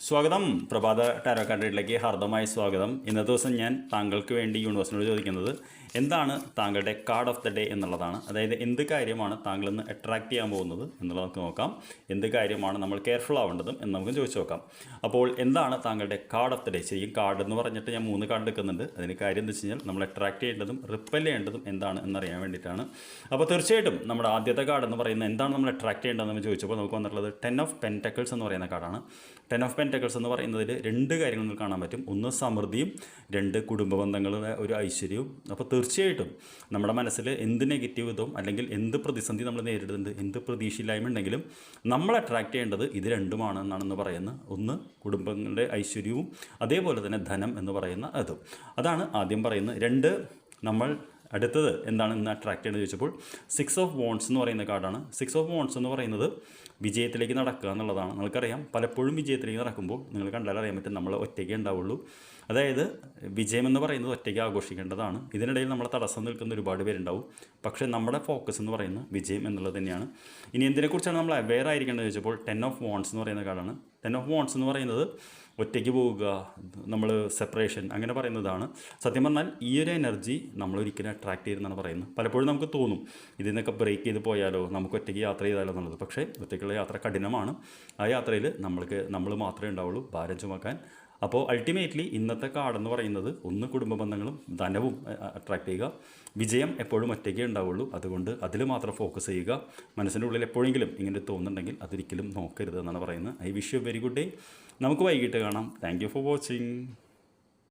സ്വാഗതം. പ്രഭാത ടാരോ കാർഡിലേക്ക് ഹാർദമായ സ്വാഗതം. ഇന്നത്തെ ദിവസം ഞാൻ താങ്കൾക്ക് വേണ്ടി യൂണിവേഴ്സിനോട് ചോദിക്കുന്നത് എന്താണ് താങ്കളുടെ കാർഡ് ഓഫ് ദ ഡേ എന്നുള്ളതാണ്. അതായത് എന്ത് കാര്യമാണ് താങ്കൾ ഇന്ന് അട്രാക്റ്റ് ചെയ്യാൻ പോകുന്നത് എന്നുള്ളത് നമുക്ക് നോക്കാം. എന്ത് കാര്യമാണ് നമ്മൾ കെയർഫുൾ ആവേണ്ടതും എന്ന് നമുക്ക് ചോദിച്ചു നോക്കാം. അപ്പോൾ എന്താണ് താങ്കളുടെ കാർഡ് ഓഫ് ദ ഡേ ശരിക്കും കാർഡ് എന്ന് പറഞ്ഞിട്ട് ഞാൻ മൂന്ന് കാർഡ് എടുക്കുന്നുണ്ട്. അതിന് കാര്യം എന്ന് വെച്ച് കഴിഞ്ഞാൽ നമ്മൾ അട്രാക്റ്റ് ചെയ്യേണ്ടതും റിപ്പൽ ചെയ്യേണ്ടതും എന്താണ് എന്നറിയാൻ വേണ്ടിയിട്ടാണ്. അപ്പോൾ തീർച്ചയായിട്ടും നമ്മുടെ ആദ്യത്തെ കാർഡ് എന്ന് പറയുന്നത് എന്താണ് നമ്മൾ അട്രാക്റ്റ് ചെയ്യേണ്ടതെന്ന് ചോദിച്ചപ്പോൾ നമുക്ക് വന്നിട്ടുള്ളത് ടെൻ ഓഫ് പെന്റക്കിൾസ് എന്ന് പറയുന്ന കാർഡാണ് ടെൻ ഓഫ് പെന്റക്കിൾസ് എന്ന് പറയുന്നതിൽ രണ്ട് കാര്യങ്ങൾ നമുക്ക് കാണാൻ പറ്റും. ഒന്ന് സമൃദ്ധിയും രണ്ട് കുടുംബ ബന്ധങ്ങളുടെ ഒരു ഐശ്വര്യവും. അപ്പോൾ തീർച്ചയായിട്ടും നമ്മുടെ മനസ്സിൽ എന്ത് നെഗറ്റീവ് ഇതും അല്ലെങ്കിൽ എന്ത് പ്രതിസന്ധി നമ്മൾ നേരിടുന്നുണ്ട് എന്ത് പ്രതീക്ഷയില്ലായ്മ ഉണ്ടെങ്കിലും നമ്മൾ അട്രാക്ട് ചെയ്യേണ്ടത് ഇത് രണ്ടുമാണ് എന്നാണെന്ന് പറയുന്നത് ഒന്ന് കുടുംബങ്ങളുടെ ഐശ്വര്യവും അതേപോലെ തന്നെ ധനം എന്ന് പറയുന്ന അതും. അതാണ് ആദ്യം പറയുന്നത്. രണ്ട് നമ്മൾ അടുത്തത് എന്താണ് ഇന്ന് അട്രാക്റ്റ് ചെയ്യുന്നത് ചോദിച്ചപ്പോൾ സിക്സ് ഓഫ് വോൺസ് എന്ന് പറയുന്ന കാർഡാണ്. സിക്സ് ഓഫ് വോൺസ് എന്ന് പറയുന്നത് വിജയത്തിലേക്ക് നടക്കുക എന്നുള്ളതാണ്. നിങ്ങൾക്കറിയാം പലപ്പോഴും വിജയത്തിലേക്ക് നടക്കുമ്പോൾ നിങ്ങൾ കണ്ടാൽ അറിയാൻ പറ്റും നമ്മൾ ഒറ്റയ്ക്ക് ഉണ്ടാവുള്ളൂ. അതായത് വിജയം എന്ന് പറയുന്നത് ഒറ്റയ്ക്ക് ആഘോഷിക്കേണ്ടതാണ്. ഇതിനിടയിൽ നമ്മളെ തടസ്സം നിൽക്കുന്ന ഒരുപാട് പേരുണ്ടാവും. പക്ഷേ നമ്മുടെ ഫോക്കസ് എന്ന് പറയുന്നത് വിജയം എന്നുള്ളത് തന്നെയാണ്. ഇനി എന്തിനെക്കുറിച്ചാണ് നമ്മൾ അവെയർ ആയിരിക്കേണ്ടത് ചോദിച്ചപ്പോൾ ടെൻ ഓഫ് വോൺസ് എന്ന് പറയുന്ന കാർഡാണ്. ടെൻ ഓഫ് വോൺസ് എന്ന് പറയുന്നത് ഒറ്റയ്ക്ക് പോവുക നമ്മൾ സെപ്പറേഷൻ അങ്ങനെ പറയുന്നതാണ്. സത്യം പറഞ്ഞാൽ ഈ ഒരു എനർജി നമ്മൾ ഒരിക്കലും അട്രാക്ട് ചെയ്യുന്നതാണ് പറയുന്നത്. പലപ്പോഴും നമുക്ക് തോന്നും ഇതിൽ നിന്നൊക്കെ ബ്രേക്ക് ചെയ്ത് പോയാലോ നമുക്ക് ഒറ്റയ്ക്ക് യാത്ര ചെയ്താലോ എന്നുള്ളത്. പക്ഷേ ഒറ്റയ്ക്കുള്ള യാത്ര കഠിനമാണ്. ആ യാത്രയിൽ നമ്മൾക്ക് നമ്മൾ മാത്രമേ ഉണ്ടാവുള്ളൂ. ഭാരം ചുമക്കാൻ അപ്പോൾ അൾട്ടിമേറ്റ്ലി ഇന്നത്തെ കാർഡെന്ന് പറയുന്നത് ഒന്ന് കുടുംബ ബന്ധങ്ങളും ധനവും അട്രാക്ട് ചെയ്യുക. വിജയം എപ്പോഴും ഒറ്റയ്ക്കേ ഉണ്ടാവുള്ളൂ. അതുകൊണ്ട് അതിൽ മാത്രം ഫോക്കസ് ചെയ്യുക. മനസ്സിന്റെ ഉള്ളിൽ എപ്പോഴെങ്കിലും ഇങ്ങനെ തോന്നുന്നുണ്ടെങ്കിൽ അതൊരിക്കലും നോക്കരുത് എന്നാണ് പറയുന്നത്. I wish you very good day നമുക്ക് വൈകിട്ട് കാണാം. Thank for watching